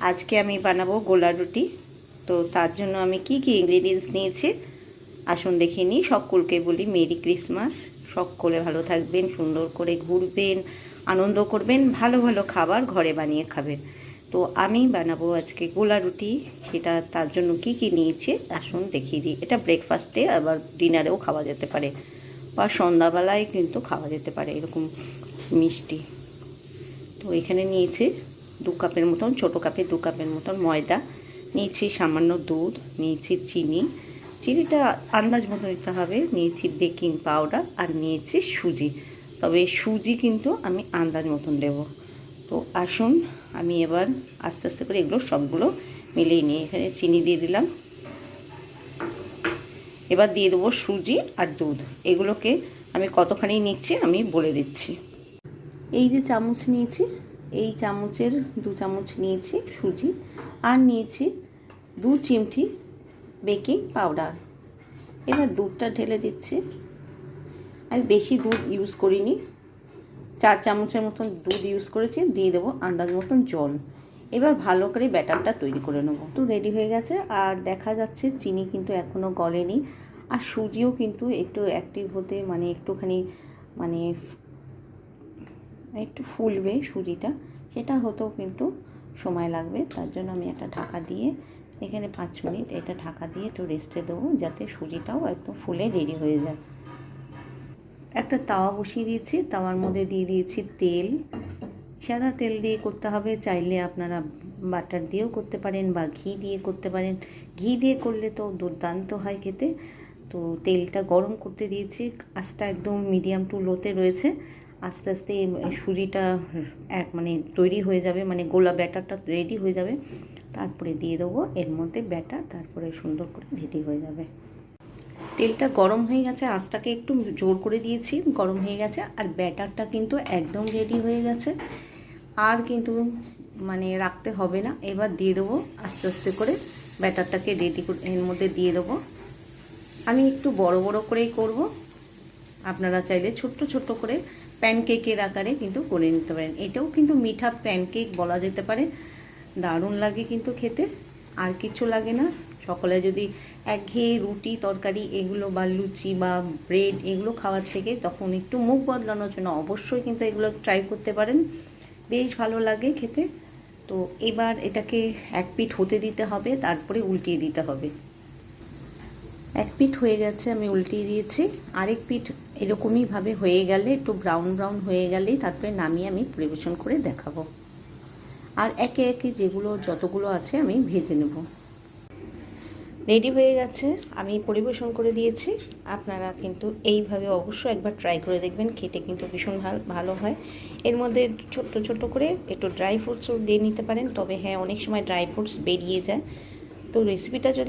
আজকে আমি বানাবো গোলা রুটি। তো তার জন্য আমি কি কি ইনগ্রিডিয়েন্টস নিয়েছি, আসুন দেখে নিই। সকলকে বলি মেরি ক্রিসমাস। সকলে ভালো থাকবেন, সুন্দর করে ঘুরবেন, আনন্দ করবেন, ভালো ভালো খাবার ঘরে বানিয়ে খাবেন। তো আমি বানাবো আজকে গোলা রুটি। সেটা তার জন্য কি কি নিয়েছি, আসুন দেখিয়ে দিই। এটা ব্রেকফাস্টে আবার ডিনারেও খাওয়া যেতে পারে। বা সন্ধ্যাবেলায় কিন্তু খাওয়া যেতে পারে, এরকম মিষ্টি। তো এখানে নিয়েছি দু কাপের মতন, ছোটো কাপে দু কাপের মতন ময়দা। নিয়েছি সামান্য দুধ, নিয়েছি চিনি। চিনিটা আন্দাজ মতো নিতে হবে। নিয়েছি বেকিং পাউডার আর নিয়েছি সুজি। তবে সুজি কিন্তু আমি আন্দাজ মতন দেব। তো আসুন, আমি এবার আস্তে আস্তে করে এগুলো সবগুলো মিলিয়ে নিই এখানে চিনি দিয়ে দিলাম। এবার দিয়ে দেবো সুজি আর দুধ। এগুলোকে আমি কতখানি নিচ্ছি আমি বলে দিচ্ছি। এই যে চামচ নিয়েছি এই চামচের দু চামচ নিয়েছি সুজি আর নিয়েছি দু চিমটি বেকিং পাউডার। এবার দুধটা ঢেলে দিচ্ছি। আমি বেশি দুধ ইউজ করিনি। চার চামচের মতন দুধ ইউজ করেছি, দিয়ে দেবো আন্দাজ মতন জল। এবার ভালো করে ব্যাটারটা তৈরি করে নেব। তো রেডি হয়ে গেছে, আর দেখা যাচ্ছে চিনি কিন্তু এখনও গলেনি। আর সুজিও কিন্তু একটু অ্যাক্টিভ হতে মানে একটুখানি মানে একটু ফুলবে সুজিটা, সেটা হতেও কিন্তু সময় লাগবে। তার জন্য আমি একটা ঢাকা দিয়ে, এখানে পাঁচ মিনিট এটা ঢাকা দিয়ে একটু রেস্টে দেবো, যাতে সুজিটাও একটু ফুলে রেডি হয়ে যায়। একটা তাওয়া বসিয়ে দিয়েছি, তাওয়ার মধ্যে দিয়ে দিয়েছি তেল। সাদা তেল দিয়ে করতে হবে, চাইলে আপনারা বাটার দিয়েও করতে পারেন বা ঘি দিয়ে করতে পারেন। ঘি দিয়ে করলে তো দুর্দান্ত হয় খেতে। তো তেলটা গরম করতে দিয়েছি, আঁচটা একদম মিডিয়াম টু লোতে রয়েছে। আস্তে আস্তে সুজিটা এক মানে তৈরি হয়ে যাবে মানে গোলা ব্যাটারটা রেডি হয়ে যাবে। তারপরে দিয়ে দেবো এর মধ্যে ব্যাটার, তারপরে সুন্দর করে রেডি হয়ে যাবে। তেলটা গরম হয়ে গেছে, আঁচটাকে একটু জোর করে দিয়েছি, গরম হয়ে গেছে, আর ব্যাটারটা কিন্তু একদম রেডি হয়ে গেছে। আর কিন্তু মানে রাখতে হবে না, এবার দিয়ে দেবো আস্তে আস্তে করে ব্যাটারটাকে রেডি এর মধ্যে দিয়ে দেবো। আমি একটু বড় বড় করেই করব, আপনারা চাইলে ছোট্ট ছোট্ট করে প্যানকেকের আকারে কিন্তু করে নিতে পারেন। এটাও কিন্তু মিঠা প্যানকেক বলা যেতে পারে। দারুণ লাগে কিন্তু খেতে। আর কিছু লাগে না। সকালে যদি একঘেয়ে রুটি, তরকারি এগুলো বা লুচি বা ব্রেড এগুলো খাওয়ার থেকে তখন একটু মুখ বদলানোর জন্য অবশ্যই কিন্তু এগুলো ট্রাই করতে পারেন। বেশ ভালো লাগে খেতে। তো এবার এটাকে এক পিঠ হতে দিতে হবে, তারপরে উল্টিয়ে দিতে হবে। এক পিঠ হয়ে গেছে, আমি উল্টিয়ে দিয়েছি। আরেক পিঠ এরকমইভাবে হয়ে গেলে, একটু ব্রাউন ব্রাউন হয়ে গেলেই তারপরে নামিয়ে আমি পরিবেশন করে দেখাবো। আর একে একে যেগুলো, যতগুলো আছে, আমি ভেজে নেব। রেডি হয়ে গেছে, আমি পরিবেশন করে দিয়েছি। আপনারা কিন্তু এইভাবে অবশ্যই একবার ট্রাই করে দেখবেন, খেতে কিন্তু ভীষণ ভালো হয়। এর মধ্যে ছোট্ট ছোট্ট করে একটু ড্রাই ফ্রুটসও দিয়ে নিতে পারেন, তবে হ্যাঁ অনেক সময় ড্রাই ফ্রুটস বেরিয়ে যায়। তো রেসিপিটা যদি